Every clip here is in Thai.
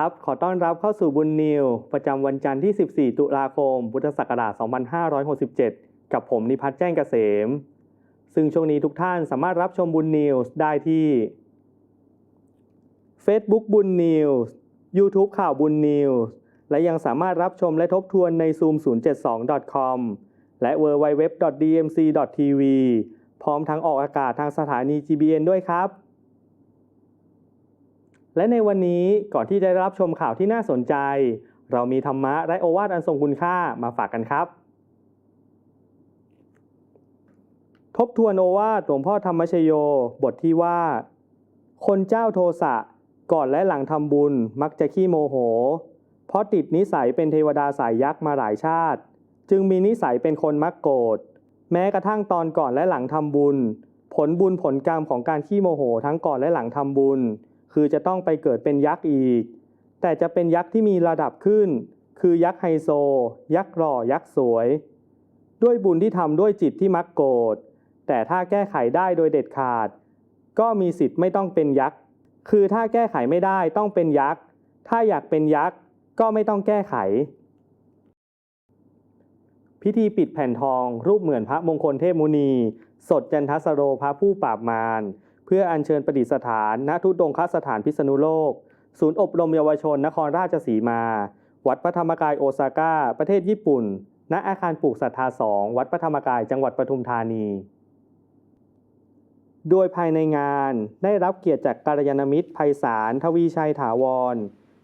ครับ ขอต้อนรับเข้าสู่บุญนิว ประจำวันจันทร์ที่ 14 ตุลาคม พุทธศักราช 2567 กับผมนิพัฒน์แจ้งเกษม ซึ่งช่วงนี้ทุกท่านสามารถรับชมบุญนิวส์ได้ที่ Facebook บุญนิวส์ YouTube ข่าวบุญนิวส์ และยังสามารถรับชมและทบทวนใน zoom 072 com และ www.dmc.tv พร้อมทั้งออกอากาศทางสถานี GBN ด้วยครับ และในวันนี้ก่อนที่จะรับชมข่าวที่น่าสนใจ เรามีธรรมะและโอวาทอันทรงคุณค่ามาฝากกันครับ ทบทวนโอวาทหลวงพ่อธรรมชโย บทที่ว่า คนเจ้าโทสะก่อนและหลังทำบุญมักจะขี้โมโห เพราะติดนิสัยเป็นเทวดาสายยักษ์มาหลายชาติ จึงมีนิสัยเป็นคนมักโกรธแม้กระทั่งตอนก่อนและหลังทำบุญ ผลบุญผลกรรมของการขี้โมโหทั้งก่อนและหลังทำบุญ คือจะต้องไปเกิดเป็นยักษ์อีก แต่จะเป็นยักษ์ที่มีระดับขึ้น คือยักษ์ไฮโซ ยักษ์หล่อยักษ์สวย ด้วยบุญที่ทำด้วยจิตที่มักโกรธแต่ถ้าแก้ไขได้โดยเด็ดขาด ก็มีสิทธิ์ไม่ต้องเป็นยักษ์ คือถ้าแก้ไขไม่ได้ต้องเป็นยักษ์ ถ้าอยากเป็นยักษ์ก็ไม่ต้องแก้ไข พิธีปิดแผ่นทอง รูปเหมือนพระมงคลเทพมุนี สดจันทสโรพระผู้ปราบมาร เพื่ออัญเชิญประดิษฐาน ณทุดงคสถานพิษณุโลก ศูนย์อบรมเยาวชนนครราชสีมา วัดพระธรรมกายโอซาก้า ประเทศญี่ปุ่น ณอาคารปลูกศรัทธาสองวัดพระธรรมกายจังหวัดปทุมธานี โดยภายในงานได้รับเกียรติจากกัลยาณมิตรไพศาลทวีชัยถาวร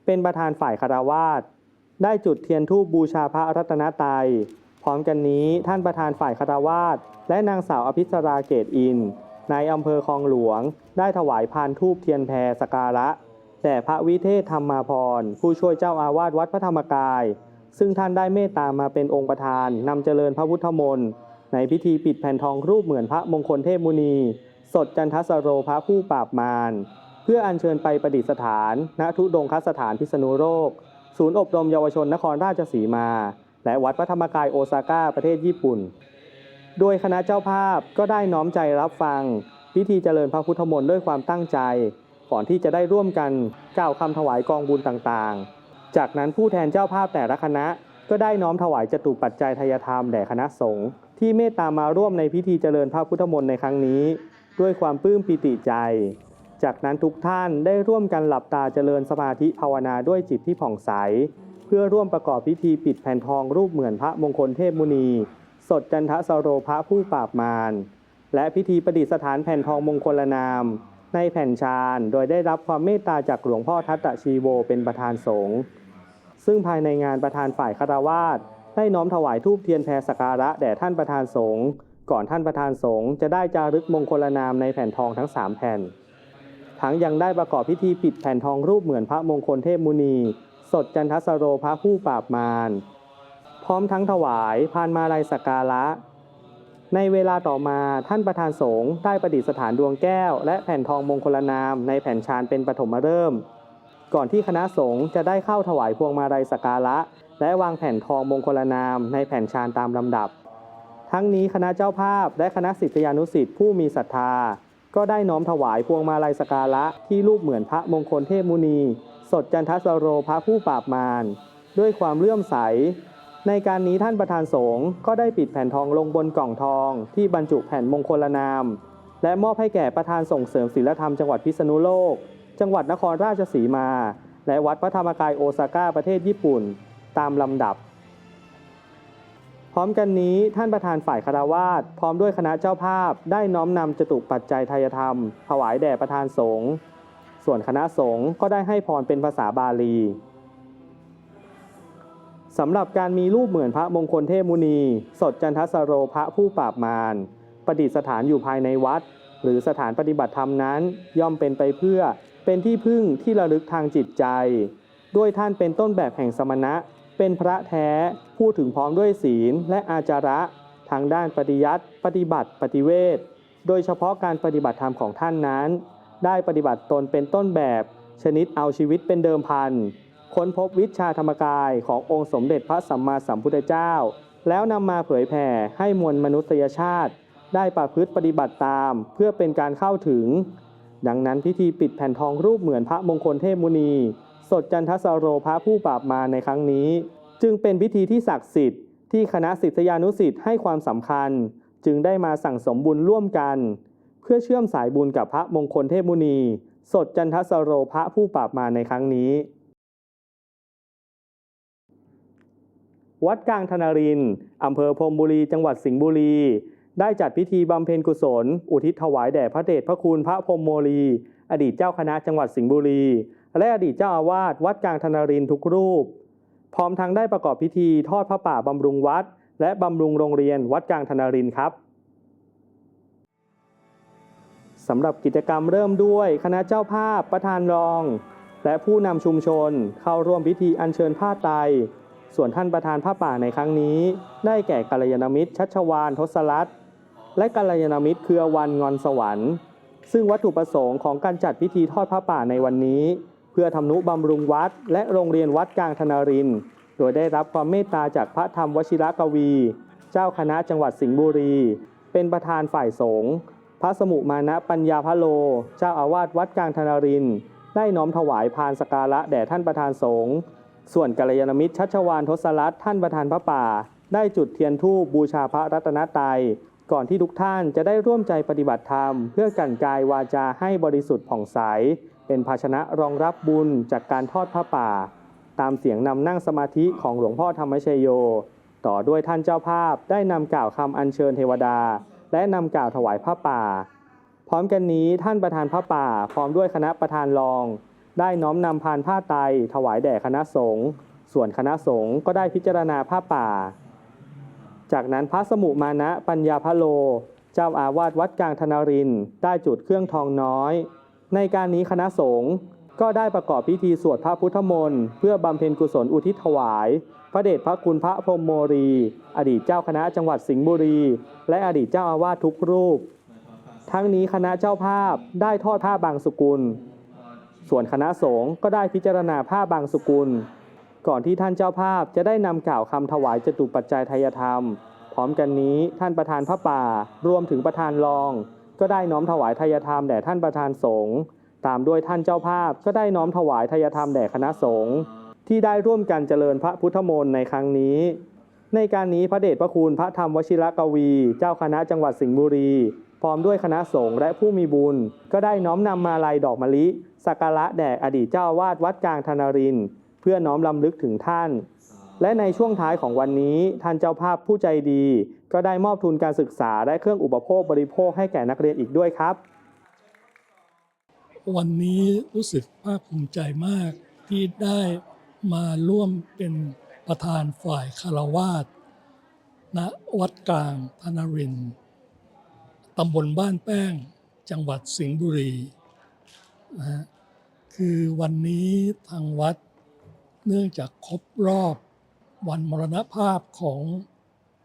เป็นประธานฝ่ายคารวาสได้จุดเทียนธูปบูชาพระรัตนตรัยพร้อมกันนี้ท่านประธานฝ่ายคารวาสและนางสาวอภิสราเกตอิน ในอำเภอคลองหลวง ได้ถวายพานทูปเทียนแพรสกการะแด่พระวิเทศธรรมาพรผู้ช่วยเจ้าอาวาสวัดพระธรรมกาย ซึ่งท่านได้เมตตามาเป็นองค์ประธานนำเจริญพระพุทธมนต์ในพิธีปิดแผ่นทองรูปเหมือนพระมงคลเทพมุนี สดจันทสโรพระผู้ปราบมารเพื่ออัญเชิญไปประดิษฐาน ณทุดงคสถานพิษณุโลกศูนย์อบรมเยาวชนนครราชสีมา และวัดพระธรรมกายโอซาก้าประเทศญี่ปุ่น โดยคณะเจ้าภาพก็ได้น้อมใจรับฟัง พิธีเจริญพระพุทธมนต์ด้วยความตั้งใจ ก่อนที่จะได้ร่วมกันกล่าวคำถวายกองบุญต่างๆ จากนั้นผู้แทนเจ้าภาพแต่ละคณะ ก็ได้น้อมถวายจตุปัจจัยทายธรรมแด่คณะสงฆ์ที่เมตตามาร่วมในพิธีเจริญพระพุทธมนต์ในครั้งนี้ ด้วยความปลื้มปิติใจ จากนั้นทุกท่านได้ร่วมกันหลับตาเจริญสมาธิภาวนาด้วยจิตที่ผ่องใส เพื่อร่วมประกอบพิธีปิดแผ่นทองรูปเหมือนพระมงคลเทพมุนี สดจันทสโรพระผู้ปราบมาร และพิธีประดิษฐานแผ่นทองมงคลนาม ในแผ่นชาญโดยได้รับความเมตตาจากหลวงพ่อทัตตชีโวเป็นประธานสงฆ์ซึ่งภายในงานประธานฝ่ายคารวาสได้น้อมถวายทูปเทียนแพรสกการะแด่ท่านประธานสงฆ์ก่อนท่านประธานสงฆ์จะได้จารึกมงคลนามในแผ่นทองทั้ง 3 แผ่น ทั้งยังได้ประกอบพิธีปิดแผ่นทองรูปเหมือนพระมงคลเทพมุนี สดจันทสโรพระผู้ปราบมาร พร้อมทั้งถวายพานมาลัยสักการะ ในเวลาต่อมาท่านประธานสงฆ์ได้ประดิษฐานดวงแก้ว และแผ่นทองมงคลนามในแผ่นชานเป็นปฐมฤกษ์ก่อนที่คณะสงฆ์จะได้เข้าถวายพวงมาลัยสักการะ และวางแผ่นทองมงคลนามในแผ่นชานตามลำดับ ทั้งนี้คณะเจ้าภาพและคณะศิษยานุศิษย์ผู้มีศรัทธา ก็ได้น้อมถวายพวงมาลัยสักการะที่รูปเหมือนพระมงคลเทพมุนี สดจันทสโรพระผู้ปราบมารด้วยความเลื่อมใส ในการนี้ท่านประธานสงฆ์ก็ได้ปิดแผ่นทองลงบนกล่องทองที่บรรจุแผ่นมงคลนาม และมอบให้แก่ประธานส่งเสริมศิลธรรมจังหวัดพิษณุโลก จังหวัดนครราชสีมา และวัดพระธรรมกายโอซาก้าประเทศญี่ปุ่น ตามลำดับ พร้อมกันนี้ท่านประธานฝ่ายคารวาสพร้อมด้วยคณะเจ้าภาพได้น้อมนำจตุปัจจัยทายธรรม ถวายแด่ประธานสงฆ์ส่วนคณะสงฆ์ก็ได้ให้พรเป็นภาษาบาลี สำหรับการมีรูปเหมือนพระมงคลเทพมุนี สดจันทสโรพระผู้ปราบมารประดิษฐานอยู่ภายในวัด หรือสถานปฏิบัติธรรมนั้น ย่อมเป็นไปเพื่อเป็นที่พึ่งที่ระลึกทางจิตใจ ด้วยท่านเป็นต้นแบบแห่งสมณะ เป็นพระแท้พูดถึงพร้อมด้วยศีลและอาจาระ ทางด้านปฏิยัติปฏิบัติปฏิเวทโดยเฉพาะการปฏิบัติธรรมของท่านนั้น ได้ปฏิบัติตนเป็นต้นแบบ ชนิดเอาชีวิตเป็นเดิมพัน ค้นพบวิชาธรรมกายขององค์สมเด็จพระสัมมาสัมพุทธเจ้า แล้วนำมาเผยแผ่ให้มวลมนุษยชาติ ได้ประพฤติปฏิบัติตามเพื่อเป็นการเข้าถึง ดังนั้นพิธีปิดแผ่นทองรูปเหมือนพระมงคลเทพมุนี สดจันทสโรพระผู้ปราบมารในครั้งนี้ จึงเป็นพิธีที่ศักดิ์สิทธิ์ที่คณะศิษยานุศิษย์ให้ความสำคัญ จึงได้มาสั่งสมบุญร่วมกัน เพื่อเชื่อมสายบุญกับพระมงคลเทพมุนี สดจันทสโรพระผู้ปราบมารในครั้งนี้ วัดกลางธนรินอำเภอพรมบุรี จังหวัดสิงห์บุรี ได้จัดพิธีบำเพ็ญกุศล อุทิศถวายแด่พระเดชพระคุณพระพรมโมลี อดีตเจ้าคณะจังหวัดสิงห์บุรี และอดีตเจ้าอาวาสวัดกลางธนรินทุกรูป พร้อมทั้งได้ประกอบพิธีทอดพระป่าบำรุงวัด และบำรุงโรงเรียนวัดกลางธนรินครับสำหรับกิจกรรมเริ่มด้วยคณะเจ้าภาพประธานรอง และผู้นำชุมชนเข้าร่วมพิธีอัญเชิญผ้าไตร ส่วนท่านประธานผ้าป่าในครั้งนี้ ได้แก่กัลยาณมิตร ชัชวานทศรัตน์และกัลยาณมิตรเครือวันงอนสวรรค์ ซึ่งวัตถุประสงค์ของการจัดพิธีทอดผ้าป่าในวันนี้ เพื่อทำนุบำรุงวัด และโรงเรียนวัดกลางธนาริน โดยได้รับความเมตตาจากพระธรรมวชิรกวี เจ้าคณะจังหวัดสิงห์บุรี เป็นประธานฝ่ายสงฆ์พระสมุมานะปัญญาพะโล เจ้าอาวาสวัดกลางธนาริน ได้น้อมถวายพานสการะแด่ท่านประธานสงฆ์ ส่วนกัลยาณมิตรชัชวานทศรัตน์ท่านประธานพระป่า ได้จุดเทียนธูปบูชาพระรัตนตรัยก่อนที่ทุกท่านจะได้ร่วมใจปฏิบัติธรรม เพื่อกันกายวาจาให้บริสุทธิ์ผ่องใส เป็นภาชนะรองรับบุญจากการทอดผ้าป่า ตามเสียงนำนั่งสมาธิของหลวงพ่อธรรมชโย ต่อด้วยท่านเจ้าภาพได้นำกล่าวคำอัญเชิญเทวดา และนำกล่าวถวายผ้าป่า พร้อมกันนี้ท่านประธานผ้าป่า พร้อมด้วยคณะประธานรอง ได้น้อมนำพานผ้าไตรถวายแด่คณะสงฆ์ส่วนคณะสงฆ์ก็ได้พิจารณาผ้าป่า จากนั้นพระสมุมานะปัญญาพโล เจ้าอาวาสวัดกลางธนรินได้จุดเครื่องทองน้อย ในการนี้คณะสงฆ์ก็ได้ประกอบพิธีสวดพระพุทธมนต์เพื่อบำเพ็ญกุศลอุทิศถวาย พระเดชพระคุณพระพรมโมรี อดีตเจ้าคณะจังหวัดสิงห์บุรี และอดีตเจ้าอาวาสทุกรูป ทั้งนี้คณะเจ้าภาพได้ทอดผ้าบางสุกุล ส่วนคณะสงฆ์ก็ได้พิจารณาผ้าบางสุกุล ก่อนที่ท่านเจ้าภาพจะได้นำกล่าวคำถวายจตุปัจจัยทายธรรม พร้อมกันนี้ท่านประธานพระป่า รวมถึงประธานรอง ก็ได้น้อมถวายทายธรรมแด่ท่านประธานสงฆ์ตามด้วยท่านเจ้าภาพก็ได้น้อมถวายทายธรรมแด่คณะสงฆ์ที่ได้ร่วมกันเจริญพระพุทธมนต์ในครั้งนี้ ในการนี้พระเดชพระคุณพระธรรมวชิรกวี เจ้าคณะจังหวัดสิงห์บุรี พร้อมด้วยคณะสงฆ์และผู้มีบุญ ก็ได้น้อมนำมาลัยดอกมะลิสักการะแด่อดีตเจ้าอาวาสวัดกลางธนริน เพื่อน้อมลำลึกถึงท่าน และในช่วงท้ายของวันนี้ท่านเจ้าภาพผู้ใจดี ก็ได้มอบทุนการศึกษาและเครื่องอุปโภคบริโภคให้แก่นักเรียนอีกด้วยครับ วันนี้รู้สึกภาคภูมิใจมากที่ได้มาร่วมเป็นประธานฝ่ายคารวาสณวัดกลางธนรินทร์ ตำบลบ้านแป้ง จังหวัดสิงห์บุรีนะฮะคือวันนี้ทางวัดเนื่องจากครบรอบวันมรณภาพของ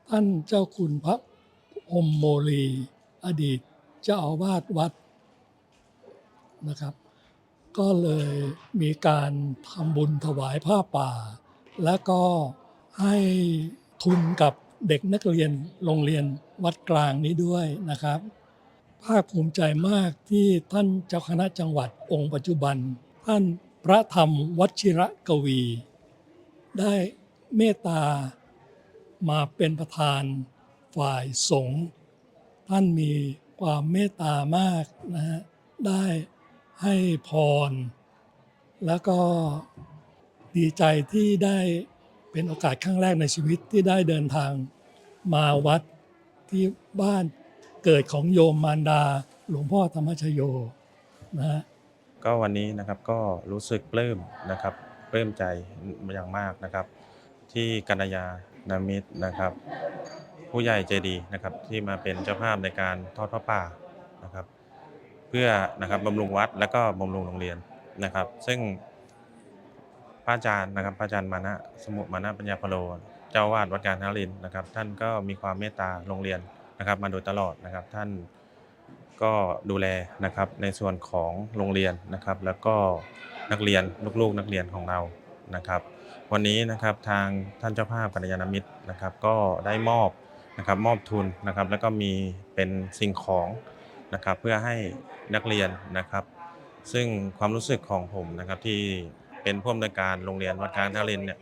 ท่านเจ้าคุณพระพรหมโมลี อดีตเจ้าอาวาสวัดนะครับ ก็เลยมีการทำบุญถวายผ้าป่า แล้วก็ให้ทุนกับ เด็กนักเรียนโรงเรียนวัดกลางนี้ด้วยนะครับ ภาคภูมิใจมากที่ท่านเจ้าคณะจังหวัดองค์ปัจจุบัน ท่านพระธรรมวชิระกวี ได้เมตตามาเป็นประธานฝ่ายสงฆ์ท่านมีความเมตตามากนะฮะได้ให้พร แล้วก็ดีใจที่ได้ เป็นโอกาสครั้งแรกในชีวิตที่ได้เดินทางมาวัดที่บ้านเกิดของโยมมารดา หลวงพ่อธรรมชโยนะฮะก็วันนี้นะครับก็รู้สึกปลื้มนะครับปลื้มใจอย่างมากนะครับ ที่กัญญานามิตรนะครับ ผู้ใหญ่ใจดีนะครับที่มาเป็นเจ้าภาพในการทอดพระป่านะครับ เพื่อนะครับบำรุงวัดและก็บำรุงโรงเรียนนะครับ ซึ่ง ระอาจารย์นะครับพระอาจารย์มานะสมุมานะปัญญาพโล เจ้าวาดวัดการนรินนะครับ ท่านก็มีความเมตตาโรงเรียนนะครับมาโดยตลอดนะครับ ท่านก็ดูแลนะครับในส่วนของโรงเรียนนะครับ แล้วก็นักเรียนลูกๆนักเรียนของเรานะครับ วันนี้นะครับทางท่านเจ้าภาพกัญญาณมิตรนะครับ ก็ได้มอบนะครับมอบทุนนะครับ แล้วก็มีเป็นสิ่งของนะครับ เพื่อให้นักเรียนนะครับ ซึ่งความรู้สึกของผมนะครับที่ เป็นผู้อำนวยการโรงเรียนวัดกลางทารินเนี่ย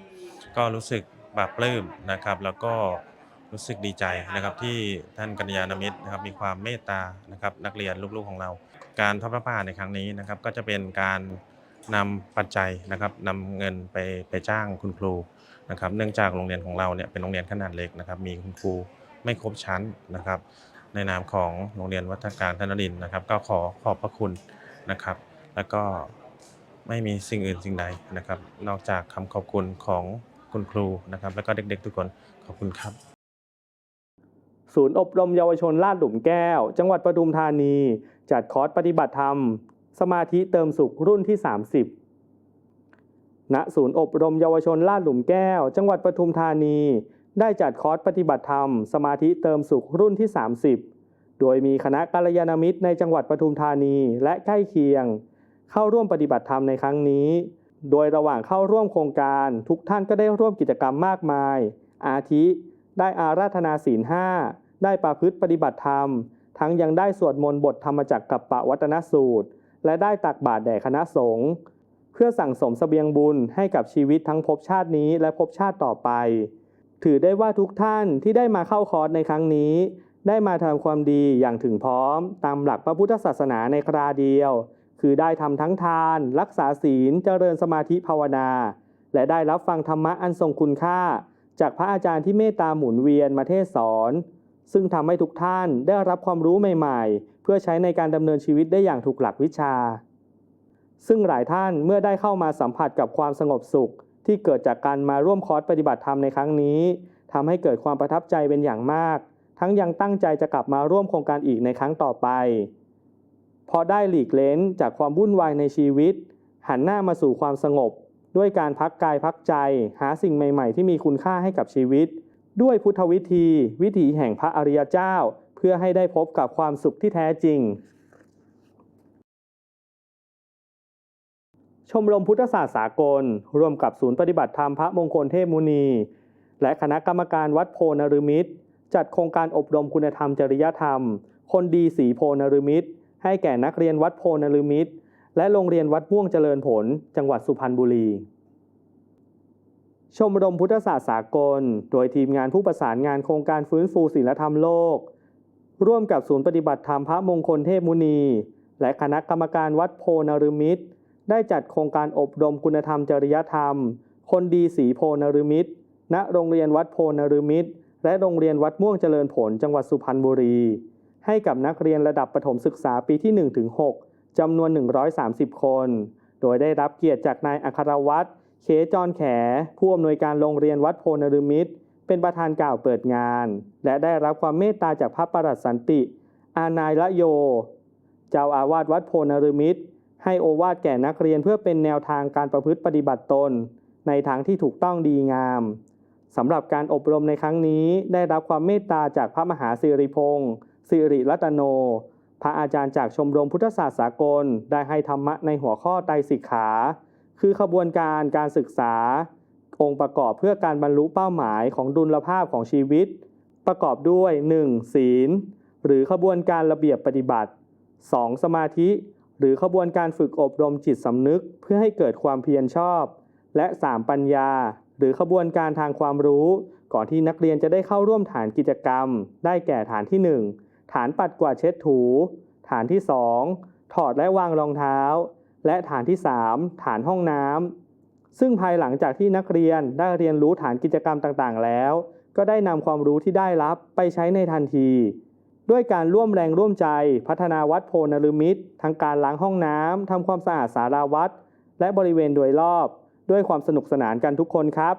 ก็รู้สึกปาบปลื้มนะครับ แล้วก็รู้สึกดีใจนะครับที่ท่านกัญญาณมิตรนะครับมีความเมตตานะครับนักเรียนลูกๆของเรา การทอดพระป่าในครั้งนี้นะครับก็จะเป็นการนำปัจจัยนะครับนำเงินไปไปจ้างคุณครูนะครับเนื่องจากโรงเรียนของเราเนี่ยเป็นโรงเรียนขนาดเล็กนะครับมีคุณครูไม่ครบชั้นนะครับ ในนามของโรงเรียนวัฒการธนรินนะครับ ก็ขอขอบพระคุณนะครับ แล้วก็ ไม่มีสิ่งอื่นสิ่งใดนะครับ นอกจากคำขอบคุณของคุณครูนะครับ แล้วก็เด็กๆทุกคนขอบคุณครับ ศูนย์อบรมเยาวชนลาดหลุมแก้ว จังหวัดปทุมธานี จัดคอร์สปฏิบัติธรรม สมาธิเติมสุขรุ่นที่ 30 ณ ศูนย์อบรมเยาวชนลาดหลุมแก้ว จังหวัดปทุมธานี ได้จัดคอร์สปฏิบัติธรรม สมาธิเติมสุขรุ่นที่ 30 โดยมีคณะกัลยาณมิตรในจังหวัดปทุมธานีและใกล้เคียง เข้าร่วมปฏิบัติธรรมในครั้งนี้ โดยระหว่างเข้าร่วมโครงการทุกท่านก็ได้ร่วมกิจกรรมมากมาย อาทิ ได้อาราธนาศีลห้าได้ประพฤติปฏิบัติธรรม ทั้งยังได้สวดมนต์บทธรรมจักกับปะวัตนสูตร และได้ตักบาตรแด่คณะสงฆ์เพื่อสั่งสมเสบียงบุญให้กับชีวิตทั้งภพชาตินี้และภพชาติต่อไป ถือได้ว่าทุกท่านที่ได้มาเข้าคอร์สในครั้งนี้ ได้มาทำความดีอย่างถึงพร้อม ตามหลักพระพุทธศาสนาในคราเดียว คือได้ทำทั้งทาน รักษาศีล เจริญสมาธิภาวนา และได้รับฟังธรรมะอันทรงคุณค่า จากพระอาจารย์ที่เมตตาหมุนเวียนมาเทศสอน ซึ่งทำให้ทุกท่านได้รับความรู้ใหม่ ๆ เพื่อใช้ในการดำเนินชีวิตได้อย่างถูกหลักวิชา ซึ่งหลายท่านเมื่อได้เข้ามาสัมผัสกับความสงบสุข ที่เกิดจากการมาร่วมคอร์สปฏิบัติธรรมในครั้งนี้ทำให้เกิดความประทับใจเป็นอย่างมาก ทั้งยังตั้งใจจะกลับมาร่วมโครงการอีกในครั้งต่อไป พอได้หลีกเล้นจากความวุ่นวายในชีวิต หันหน้ามาสู่ความสงบ ด้วยการพักกายพักใจ หาสิ่งใหม่ๆ ที่มีคุณค่าให้กับชีวิต ด้วยพุทธวิธี วิถีแห่งพระอริยเจ้า เพื่อให้ได้พบกับความสุขที่แท้จริง ชมรมพุทธศาสตร์สากล ร่วมกับศูนย์ปฏิบัติธรรมพระมงคลเทพมุนี และคณะกรรมการวัดโพนรุมิตร จัดโครงการอบรมคุณธรรมจริยธรรม คนดีสีโพนรุมิตร ให้แก่นักเรียนวัดโพนรมิตร และโรงเรียนวัดม่วงเจริญผล จังหวัดสุพรรณบุรี ชมรมพุทธศาสตร์สากล โดยทีมงานผู้ประสานงานโครงการฟื้นฟูศีลธรรมโลก ร่วมกับศูนย์ปฏิบัติธรรมพระมงคลเทพมุนี และคณะกรรมการวัดโพนรมิตร ได้จัดโครงการอบรมคุณธรรมจริยธรรม คนดีสีโพนรมิตร ณ โรงเรียนวัดโพนรมิตร และโรงเรียนวัดม่วงเจริญผล จังหวัดสุพรรณบุรี ให้กับนักเรียนระดับประถมศึกษาปีที่ 1-6 จำนวน 130 คน โดยได้รับเกียรติจากนายอัครวัตรเคจรแข ผู้อำนวยการโรงเรียนวัดโพนรุมิตร เป็นประธานกล่าวเปิดงาน และได้รับความเมตตาจากพระประหลัดสันติ อานายละโย เจ้าอาวาสวัดโพนรุมิตร ให้โอวาทแก่นักเรียนเพื่อเป็นแนวทางการประพฤติปฏิบัติตน ในทางที่ถูกต้องดีงามสำหรับการอบรมในครั้งนี้ได้รับความเมตตาจากพระมหาสิริพงศ์ สิริรัตโน พระอาจารย์จากชมรมพุทธศาสตร์สากล ได้ให้ธรรมะในหัวข้อไตรสิกขา คือขบวนการการศึกษา องค์ประกอบเพื่อการบรรลุเป้าหมายของดุลภาพของชีวิต ประกอบด้วย 1. ศีล หรือขบวนการระเบียบปฏิบัติ 2. สมาธิ หรือขบวนการฝึกอบรมจิตสำนึกเพื่อให้เกิดความเพียรชอบ และ 3. ปัญญา หรือขบวนการทางความรู้ ก่อนที่นักเรียนจะได้เข้าร่วมฐานกิจกรรม ได้แก่ฐานที่ 1 ฐานปัดกวาดเช็ดถู ฐานที่ 2 ถอดและวางรองเท้า และฐานที่ 3 ฐานห้องน้ำซึ่งภายหลังจากที่นักเรียนได้เรียนรู้ฐานกิจกรรมต่างๆ แล้ว ก็ได้นำความรู้ที่ได้รับไปใช้ในทันที ด้วยการร่วมแรงร่วมใจ พัฒนาวัดโพนรมิตรทั้งการล้างห้องน้ำทำความสะอาดสาราวัดและบริเวณโดยรอบ ด้วยความสนุกสนานกันทุกคนครับ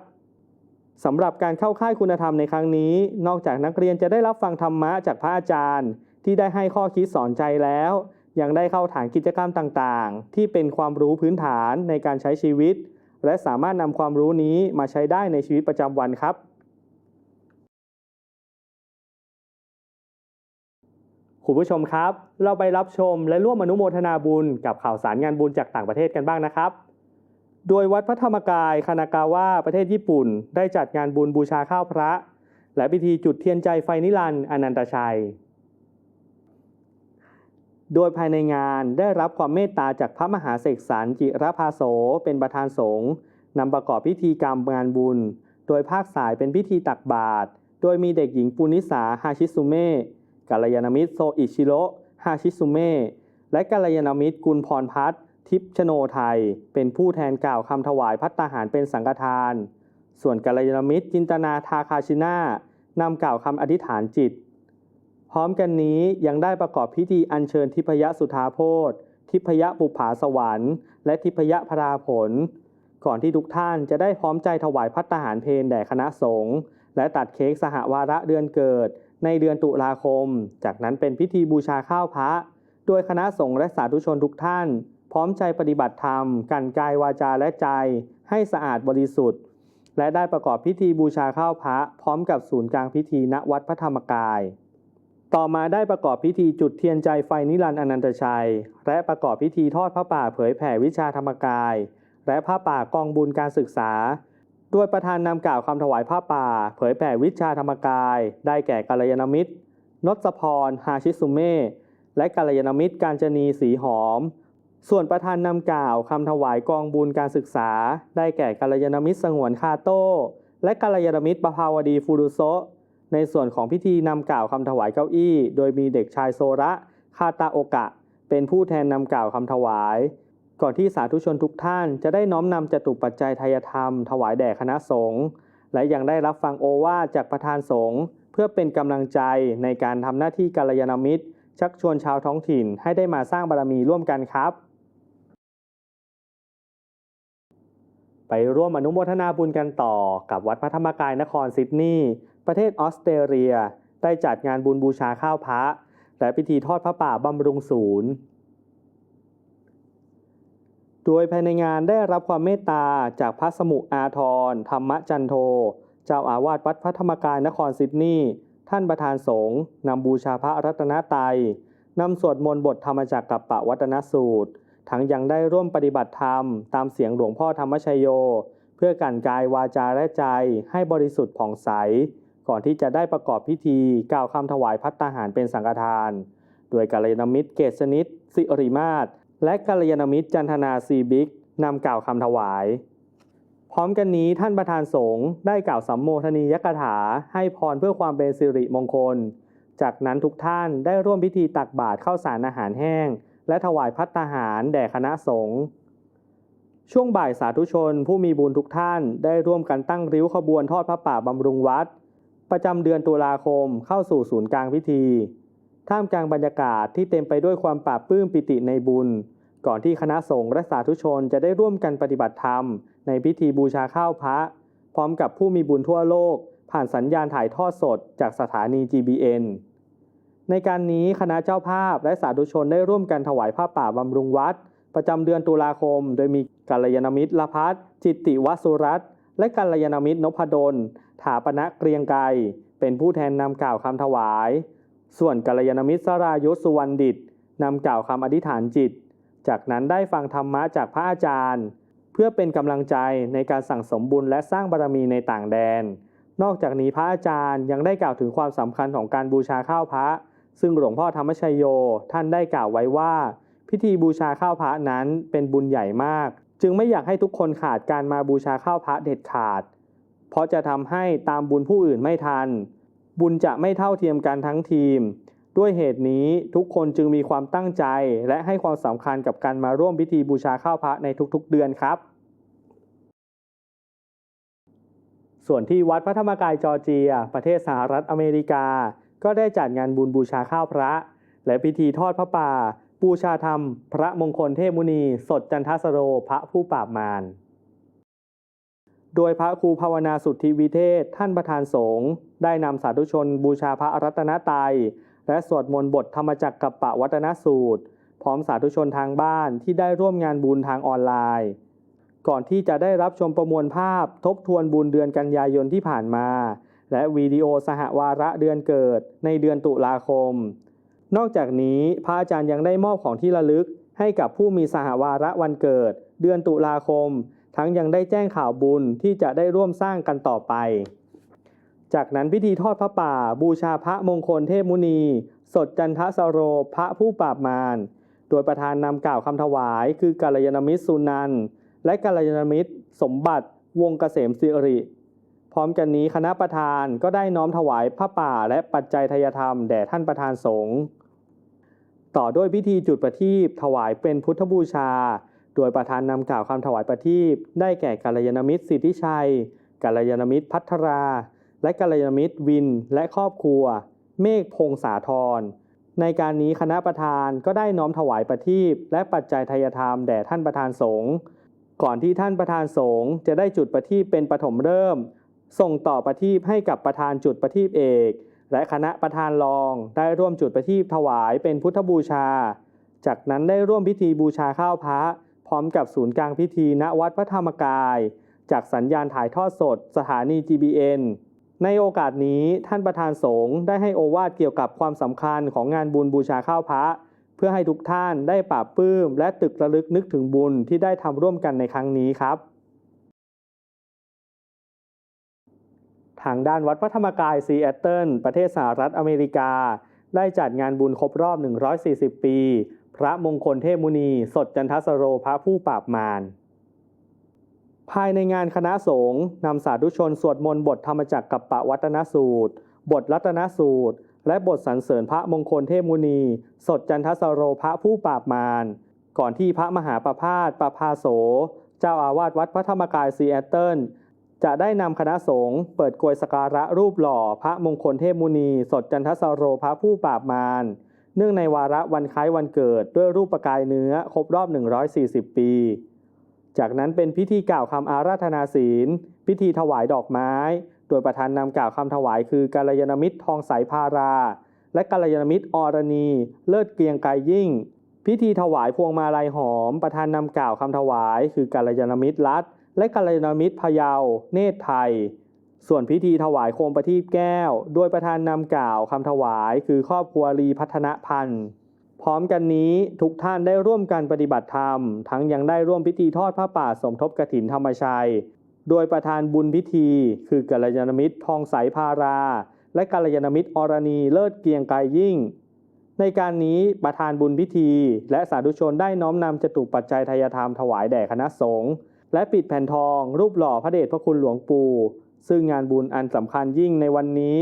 สำหรับการเข้าค่ายคุณธรรมในครั้งนี้ นอกจากนักเรียนจะได้รับฟังธรรมะจากพระอาจารย์ ที่ได้ให้ข้อคิดสอนใจแล้ว ยังได้เข้าฐานกิจกรรมต่างๆ ที่เป็นความรู้พื้นฐานในการใช้ชีวิต และสามารถนำความรู้นี้มาใช้ได้ในชีวิตประจำวันครับ คุณผู้ชมครับ เราไปรับชมและร่วมอนุโมทนาบุญกับข่าวสารงานบุญจากต่างประเทศกันบ้างนะครับ โดยวัดพระธรรมกายคานากาวะประเทศญี่ปุ่น ได้จัดงานบุญบูชาข้าวพระ และพิธีจุดเทียนใจไฟนิรันดร์อนันตชัย โดยภายในงานได้รับความเมตตาจากพระมหาเสกสรรจิรภาโสเป็นประธานสงฆ์นำประกอบพิธีกรรมงานบุญ โดยภาคสายเป็นพิธีตักบาตรโดยมีเด็กหญิงปุนิสาฮาชิสุเมะกัลยาณมิตรโซอิชิโระฮาชิสุเมะและกัลยาณมิตรกุลพรพัฒน์ ทิพย์ชโนไทย เป็นผู้แทนกล่าวคำถวายพัตตาหารเป็นสังฆทาน ส่วนกัลยาณมิตรจินตนาทาคาชินานำกล่าวคำอธิษฐานจิต พร้อมกันนี้ยังได้ประกอบพิธีอัญเชิญทิพยสุธาโพธทิพยบุปผาสวรรค์ และทิพยพราผล ก่อนที่ทุกท่านจะได้พร้อมใจถวายพัตตาหารเพลแด่คณะสงฆ์และตัดเค้กสหวาระเดือนเกิด ในเดือนตุลาคม จากนั้นเป็นพิธีบูชาข้าวพระ โดยคณะสงฆ์และสาธุชนทุกท่าน พร้อมใจปฏิบัติธรรม กันกายวาจาและใจให้สะอาดบริสุทธิ์ และได้ประกอบพิธีบูชาข้าวพระพร้อมกับศูนย์กลางพิธีณวัดพระธรรมกาย ต่อมาได้ประกอบพิธีจุดเทียนใจไฟนิรันดร์อนันตชัย และประกอบพิธีทอดพระป่าเผยแผ่วิชาธรรมกาย และผ้าป่ากองบุญการศึกษาด้วยประธานนำกล่าวคำถวายผ้าป่า เผยแผ่วิชาธรรมกาย ได้แก่กัลยาณมิตรนศพร ฮาชิสุเมฆและกัลยาณมิตรการจนีสีหอม ส่วนประธานนำกล่าวคำถวายกองบุญการศึกษา ได้แก่กัลยาณมิตรสงวนคาโต้ และกัลยาณมิตรประภาวดีฟูรุโซในส่วนของพิธีนำกล่าวคำถวายเก้าอี้ โดยมีเด็กชายโซระคาตาโอกะ เป็นผู้แทนนำกล่าวคำถวาย ก่อนที่สาธุชนทุกท่านจะได้น้อมนำจตุปัจจัยทายธรรม ถวายแด่คณะสงฆ์และยังได้รับฟังโอวาจากประธานสงฆ์เพื่อเป็นกำลังใจในการทำหน้าที่กัลยาณมิตร ชักชวนชาวท้องถิ่นให้ได้มาสร้างบารมีร่วมกันครับ ไปร่วมอนุโมทนาบุญกันต่อกับวัดพระธรรมกายนครซิดนีย์ประเทศออสเตรเลีย ได้จัดงานบุญบูชาข้าวพระ และพิธีทอดพระป่าบำรุงศูนย์ โดยภายในงานได้รับความเมตตาจากพระสมุอาทรธรรมจันโท เจ้าอาวาสวัดพระธรรมกายนครซิดนีย์ท่านประธานสงฆ์นำบูชาพระรัตนตรัยนำสวดมนต์บทธรรมจักรกับปะวัตนสูตร ทั้งยังได้ร่วมปฏิบัติธรรม ตามเสียงหลวงพ่อธรรมชโย เพื่อกันกายวาจาและใจให้บริสุทธิ์ผ่องใส ก่อนที่จะได้ประกอบพิธีกล่าวคำถวายพัตตาหารเป็นสังฆทาน โดยกัลยาณมิตรเกษนิตสิริมาศและกัลยาณมิตรจันทนาซีบิกนำกล่าวคำถวาย พร้อมกันนี้ท่านประธานสงฆ์ได้กล่าวสัมโมทนียกถาให้พรเพื่อความเป็นสิริมงคล จากนั้นทุกท่านได้ร่วมพิธีตักบาตรข้าวสารอาหารแห้ง และถวายพัตตาหารแด่คณะสงฆ์ช่วงบ่ายสาธุชนผู้มีบุญทุกท่านได้ร่วมกันตั้งริ้วขบวนทอดพระป่าบำรุงวัด ประจำเดือนตุลาคมเข้าสู่ศูนย์กลางพิธี ท่ามกลางบรรยากาศที่เต็มไปด้วยความปราบปื้มปิติในบุญ ก่อนที่คณะสงฆ์และสาธุชนจะได้ร่วมกันปฏิบัติธรรม ในพิธีบูชาข้าวพระ พร้อมกับผู้มีบุญทั่วโลก ผ่านสัญญาณถ่ายทอดสดจากสถานี GBN ในการนี้คณะเจ้าภาพและสาธุชนได้ร่วมกันถวายผ้าป่าบำรุงวัด ประจำเดือนตุลาคม โดยมีกัลยาณมิตรละพัฒน์จิตติวสุรัตและกัลยาณมิตรนพดลถาปณะเกรียงไกรเป็นผู้แทนนำกล่าวคำถวาย ส่วนกัลยาณมิตรสรายุสุวรรณดิตนำกล่าวคำอธิษฐานจิต จากนั้นได้ฟังธรรมะจากพระอาจารย์ เพื่อเป็นกำลังใจในการสั่งสมบุญและสร้างบารมีในต่างแดน นอกจากนี้พระอาจารย์ยังได้กล่าวถึงความสำคัญของการบูชาข้าวพระ ซึ่งหลวงพ่อธรรมชัยโยท่านได้กล่าวไว้ว่า พิธีบูชาข้าวพระนั้นเป็นบุญใหญ่มาก จึงไม่อยากให้ทุกคนขาดการมาบูชาข้าวพระเด็ดขาด เพราะจะทำให้ตามบุญผู้อื่นไม่ทัน บุญจะไม่เท่าเทียมกันทั้งทีม ด้วยเหตุนี้ทุกคนจึงมีความตั้งใจ และให้ความสำคัญกับการมาร่วมพิธีบูชาข้าวพระในทุกๆ เดือนครับส่วนที่วัดพระธรรมกายจอร์เจีย ประเทศสหรัฐอเมริกา ก็ได้จัดงานบุญบูชาข้าวพระ และพิธีทอดพระป่าบูชาธรรม พระมงคลเทพมุนี สดจันทสโรพระผู้ปราบมารโดยพระครูภาวนาสุทธิวิเทศ ท่านประธานสงฆ์ได้นำสาธุชนบูชาพระรัตนตรัยและสวดมนต์บทธรรมจักรกับปะวัตนสูตร พร้อมสาธุชนทางบ้านที่ได้ร่วมงานบุญทางออนไลน์ ก่อนที่จะได้รับชมประมวลภาพทบทวนบุญเดือนกันยายนที่ผ่านมา และวิดีโอสหวาระเดือนเกิดในเดือนตุลาคม นอกจากนี้พระอาจารย์ยังได้มอบของที่ระลึก ให้กับผู้มีสหวาระวันเกิด เดือนตุลาคม ทั้งยังได้แจ้งข่าวบุญที่จะได้ร่วมสร้างกันต่อไป จากนั้นพิธีทอดพระป่า บูชาพระมงคลเทพมุนี สดจันทสโรพระผู้ปราบมารโดยประธานนำกล่าวคำถวายคือกัลยาณมิตรสุนันและกัลยาณมิตร สมบัติ วงเกษมสิริ ร้อมกันนี้คณะประธานก็ได้น้อมถวายพระป่าและปัจจัยทยธรรมแด่ท่านประธานสงฆ์ต่อด้วยพิธีจุดประทีปถวายเป็นพุทธบูชา โดยประธานนำกล่าวคำถวายประทีปได้แก่กัลยาณมิตรสิทธิชัยกัลยาณมิตรพัทรา และกัลยาณมิตรวิน และครอบครัว เมฆพงษาธรในการนี้คณะประธานก็ได้น้อมถวายประทีปและปัจจัยทยธรรมแด่ท่านประธานสงฆ์ก่อนที่ท่านประธานสงฆ์จะได้จุดประทีปเป็นปฐมเริ่ม ส่งต่อประทีปให้กับประธานจุดประทีปเอก และคณะประธานรองได้ร่วมจุดประทีปถวายเป็นพุทธบูชา จากนั้นได้ร่วมพิธีบูชาข้าวพระ พร้อมกับศูนย์กลางพิธีณวัดพระธรรมกาย จากสัญญาณถ่ายทอดสด สถานี GBN ในโอกาสนี้ท่านประธานสงฆ์ได้ให้โอวาทเกี่ยวกับความสำคัญของงานบุญบูชาข้าวพระ เพื่อให้ทุกท่านได้ปราบปลื้ม และตึกระลึกนึกถึงบุญที่ได้ทำร่วมกันในครั้งนี้ครับ ทางด้านวัดพระธรรมกายซีแอตเทิลประเทศสหรัฐอเมริกา ได้จัดงานบุญครบรอบ 140 ปี พระมงคลเทพมุนี สดจันทสโรพระผู้ปราบมารภายในงานคณะสงฆ์นำสาธุชนสวดมนต์บทธรรมจักรกับปะวัตนสูตร บทรัตนสูตร และบทสรรเสริญพระมงคลเทพมุนี สดจันทสโรพระผู้ปราบมารก่อนที่พระมหาประพาสประภาโส เจ้าอาวาสวัดพระธรรมกายซีแอตเทิล จะได้นำคณะสงฆ์เปิดกลวยสการะรูปหล่อพระมงคลเทพมุนี สดจันทสโรพระผู้ปราบมารเนื่องในวาระวันคล้ายวันเกิดด้วยรูปประกายเนื้อครบรอบ 140 ปี จากนั้นเป็นพิธีกล่าวคำอาราธนาศีล พิธีถวายดอกไม้ โดยประธานนำกล่าวคำถวายคือกัลยาณมิตรทองสายพารา และกัลยาณมิตรอรณี เลิศเกรียงไกรยิ่ง พิธีถวายพวงมาลัยหอม ประธานนำกล่าวคำถวาย คือกัลยาณมิตรรัต และกัลยาณมิตรพะเยาเนตรไทย ส่วนพิธีถวายโคมประทีปแก้ว โดยประธานนำกล่าวคำถวายคือครอบครัวรีพัฒนพันธ์พร้อมกันนี้ทุกท่านได้ร่วมกันปฏิบัติธรรม ทั้งยังได้ร่วมพิธีทอดพระป่าสมทบกฐินธรรมชัย โดยประธานบุญพิธี คือกัลยาณมิตรทองใสพารา และกัลยาณมิตรอรณีเลิศเกียงไกรยิ่ง ในการนี้ประธานบุญพิธี และสาธุชนได้น้อมนำจตุปัจจัยทายธรรมถวายแด่คณะสงฆ์ และปิดแผ่นทองรูปหล่อพระเดชพระคุณหลวงปู่ ซึ่งงานบุญอันสำคัญยิ่งในวันนี้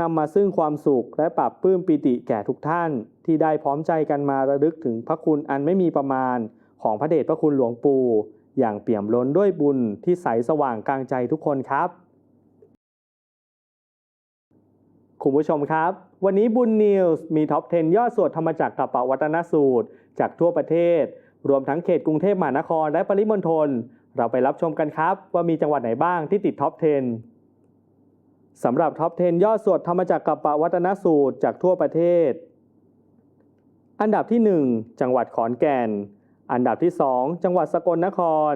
นำมาซึ่งความสุขและปรับปลื้มปิติแก่ทุกท่าน ที่ได้พร้อมใจกันมาระลึกถึงพระคุณอันไม่มีประมาณ ของพระเดชพระคุณหลวงปู่ อย่างเปี่ยมล้นด้วยบุญที่ใสสว่างกลางใจทุกคนครับคุณผู้ชมครับ วันนี้บุญนิวส์มีท็อป 10 ยอดสวดธรรมจักรกับปวัตนสูตร จากทั่วประเทศ รวมทั้งเขตกรุงเทพมหานครและปริมณฑล เราไปรับชมกันครับว่ามีจังหวัดไหนบ้างที่ติดท็อป 10 สำหรับท็อป 10 ยอดสวดธรรมจักรกับปวัตนสูตรจากทั่วประเทศ อันดับที่ 1 จังหวัดขอนแก่น อันดับที่ 2 จังหวัดสกลนคร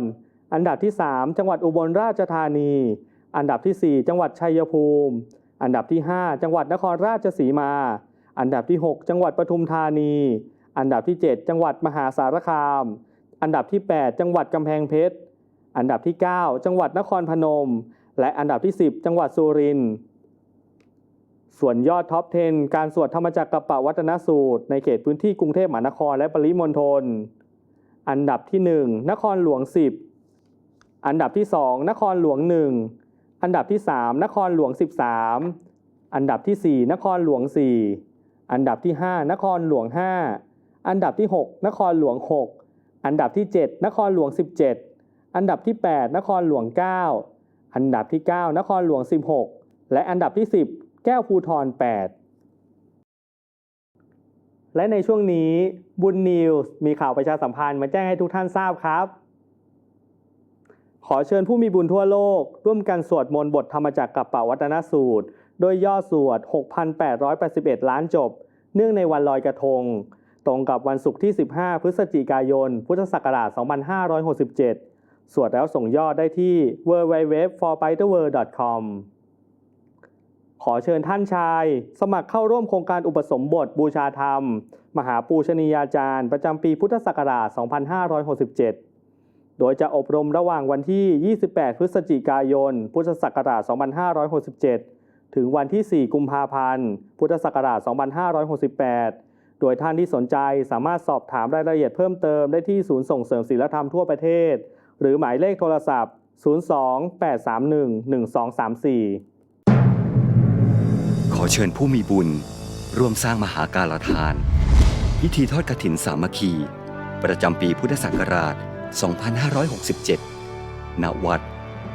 อันดับที่ 3 จังหวัดอุบลราชธานี อันดับที่ 4 จังหวัดชัยภูมิ อันดับที่ 5 จังหวัดนครราชสีมา อันดับที่ 6 จังหวัดปทุมธานี อันดับที่ 7 จังหวัดมหาสารคาม อันดับที่ 8 จังหวัดกำแพงเพชร อันดับที่ 9 จังหวัดนครพนม และอันดับที่ 10 จังหวัดสุรินทร์ ส่วนยอดท็อป 10 การสวดธรรมจักรกับปวัตนสูตร ในเขตพื้นที่กรุงเทพมหานครและปริมณฑล อันดับที่ 1 นครหลวง 10 อันดับที่ 2 นครหลวง 1 อันดับที่ 3 นครหลวง 13 อันดับที่ 4 นครหลวง 4 อันดับที่ 5 นครหลวง 5 อันดับที่ 6 นครหลวง 6 อันดับที่ 7 นครหลวง 17 อันดับที่ 8 นครหลวง 9 อันดับที่ 9 นครหลวง 16 และอันดับที่ 10 แก้วภูทร 8 และในช่วงนี้บุญนิวส์มีข่าวประชาสัมพันธ์มาแจ้งให้ทุกท่านทราบครับ ขอเชิญผู้มีบุญทั่วโลก ร่วมกันสวดมนต์บทธรรมจักรกับปวัตนสูตร โดยยอดสวด 6,881 ล้านจบ เนื่องในวันลอยกระทง ตรงกับวันศุกร์ที่ 15 พฤศจิกายน พุทธศักราช 2567 สวดแล้วส่งยอดได้ที่ www.forfighterworld.com ขอเชิญท่านชาย สมัครเข้าร่วมโครงการอุปสมบทบูชาธรรม มหาปูชนียาจารย์ ประจำปีพุทธศักราช 2567 โดยจะอบรมระหว่างวันที่ 28 พฤศจิกายน พุทธศักราช 2567 ถึงวันที่ 4 กุมภาพันธ์ พุทธศักราช 2568 โดยท่านที่สนใจสามารถสอบถามรายละเอียดเพิ่มเติมได้ที่ศูนย์ส่งเสริมศิลธรรมทั่วประเทศ หรือหมายเลขโทรศัพท์ 02-831-1234 ขอเชิญผู้มีบุญ ร่วมสร้างมหาการทาน พิธีทอดกฐินสามัคคี ประจำปีพุทธศักราช 2567 ณ วัด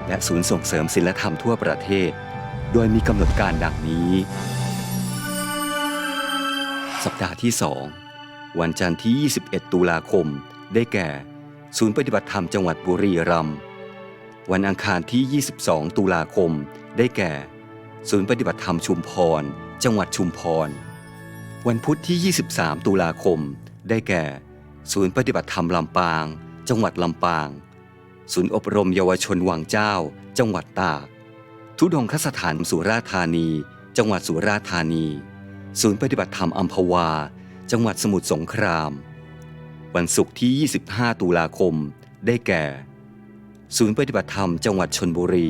และศูนย์ส่งเสริมศิลธรรมทั่วประเทศ โดยมีกำหนดการดังนี้ สัปดาห์ที่ 2 วันจันทร์ที่ 21 ตุลาคม ได้แก่ ศูนย์ปฏิบัติธรรมจังหวัดบุรีรัมย์วันอังคารที่ 22 ตุลาคม ได้แก่ ศูนย์ปฏิบัติธรรมชุมพร จังหวัดชุมพร วันพุธที่ 23 ตุลาคม ได้แก่ ศูนย์ปฏิบัติธรรมลำปาง จังหวัดลำปาง ศูนย์อบรมเยาวชนวังเจ้า จังหวัดตาก ทุดงคสถานสุราธานี จังหวัดสุราธานี ศูนย์ปฏิบัติธรรมอัมพวา จังหวัดสมุทรสงคราม วันศุกร์ที่ 25 ตุลาคม ได้แก่ ศูนย์ปฏิบัติธรรมจังหวัดชนบุรี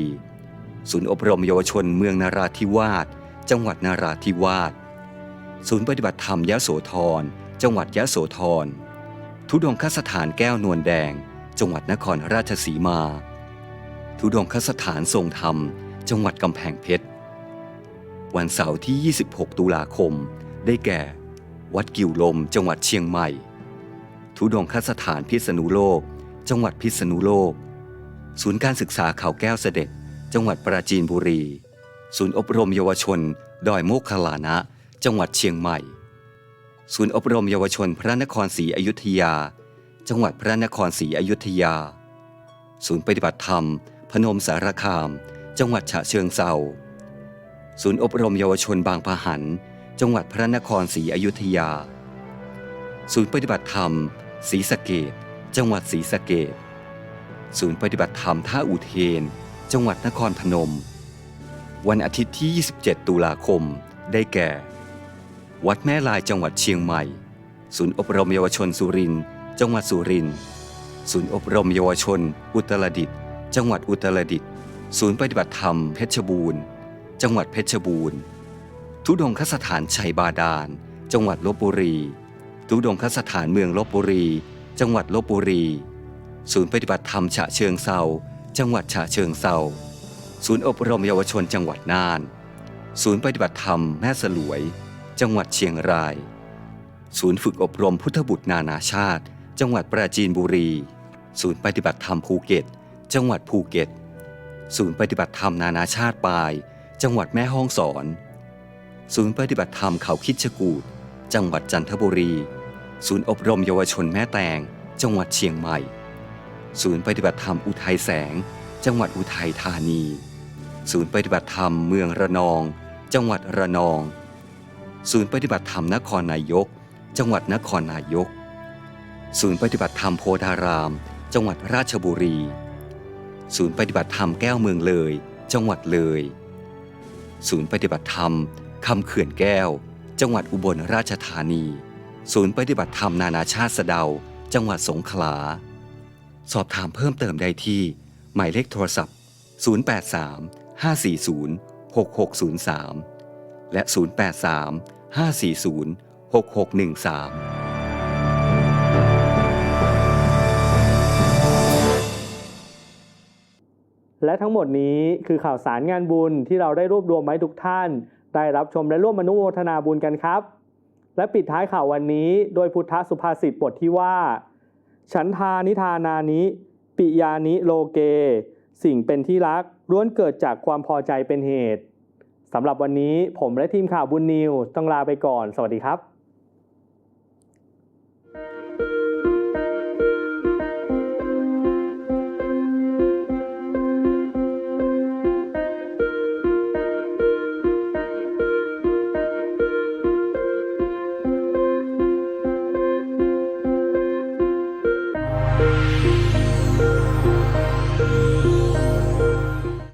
ศูนย์อบรมเยาวชนเมืองนาราธิวาส จังหวัดนาราธิวาส ศูนย์ปฏิบัติธรรมยะโสธร จังหวัดยะโสธร ทุดงคสถานแก้วนวลแดง จังหวัดนครราชสีมา ทุดงคสถานทรงธรรม จังหวัดกำแพงเพชร วันเสาร์ที่ 26 ตุลาคม ได้แก่ วัดกิ่วลม จังหวัดเชียงใหม่ ทุดงคสถานพิษณุโลก จังหวัดพิษณุโลก ศูนย์การศึกษาเขาแก้วเสด็จ จังหวัดปราจีนบุรี ศูนย์อบรมเยาวชน ดอยโมกขลานะ จังหวัดเชียงใหม่ ศูนย์อบรมเยาวชนพระนครศรีอยุธยา จังหวัดพระนครศรีอยุธยา ศูนย์ปฏิบัติธรรม พนมสารคาม จังหวัดฉะเชิงเซา ศูนย์อบรมเยาวชนบางปะหัน จังหวัดพระนครศรีอยุธยา ศูนย์ปฏิบัติธรรมศรีสะเกดจังหวัดศรีสะเกดศูนย์ปฏิบัติธรรมท่าอุเทน จังหวัดนครพนม วันอาทิตย์ที่ 27 ตุลาคม ได้แก่ วัดแม่ลายจังหวัดเชียงใหม่ ศูนย์อบรมเยาวชนสุรินทร์ จังหวัดสุรินทร์ ศูนย์อบรมเยาวชน อุตรดิตถ์ จังหวัดอุตรดิตถ์ ศูนย์ปฏิบัติธรรมเพชรบูรณ์ จังหวัดเพชรบูรณ์ ทุดงคสถานชัยบาดาล จังหวัดลบบุรี ทุดงคสถานเมืองลบบุรี จังหวัดลบบุรี ศูนย์ปฏิบัติธรรมฉะเชิงเซาจังหวัดฉะเชิงเซาศูนย์อบรมเยาวชนจังหวัดน่าน ศูนย์ปฏิบัติธรรมแม่สลวย จังหวัดเชียงราย ศูนย์ฝึกอบรมพุทธบุตรนานาชาติ จังหวัดปราจีนบุรี ศูนย์ปฏิบัติธรรมภูเก็ต จังหวัดภูเก็ต ศูนย์ปฏิบัติธรรมนานาชาติปาย จังหวัดแม่ฮ่องสอน ศูนย์ปฏิบัติธรรมเขาคิดชกูดจังหวัดจันทบุรี ศูนย์อบรมเยาวชนแม่แตง จังหวัดเชียงใหม่ ศูนย์ปฏิบัติธรรมอุทัยแสง จังหวัดอุทัยธานี ศูนย์ปฏิบัติธรรมเมืองระนอง จังหวัดระนอง ศูนย์ปฏิบัติธรรมนครนายก จังหวัดนครนายก ศูนย์ปฏิบัติธรรมโพธาราม จังหวัดราชบุรี ศูนย์ปฏิบัติธรรมแก้วเมืองเลย จังหวัดเลย ศูนย์ปฏิบัติธรรมคำเขื่อนแก้ว จังหวัดอุบลราชธานี ศูนย์ปฏิบัติธรรมนานาชาติสะเดา จังหวัดสงขลา สอบถามเพิ่มเติมได้ที่ หมายเลขโทรศัพท์ 083 540 6603 และ 083 540 6613 และทั้งหมดนี้คือข่าวสารงานบุญที่เราได้รวบรวมไว้ทุกท่าน ได้รับชมและร่วมอนุโมทนาบุญกันครับ และปิดท้ายข่าววันนี้โดยพุทธสุภาษิตบทที่ว่า ฉันทานิทานานิ ปิยานิโลเก สิ่งเป็นที่รักล้วนเกิดจากความพอใจเป็นเหตุสำหรับวันนี้ผมและทีมข่าวบุญนิวต้องลาไปก่อน สวัสดีครับ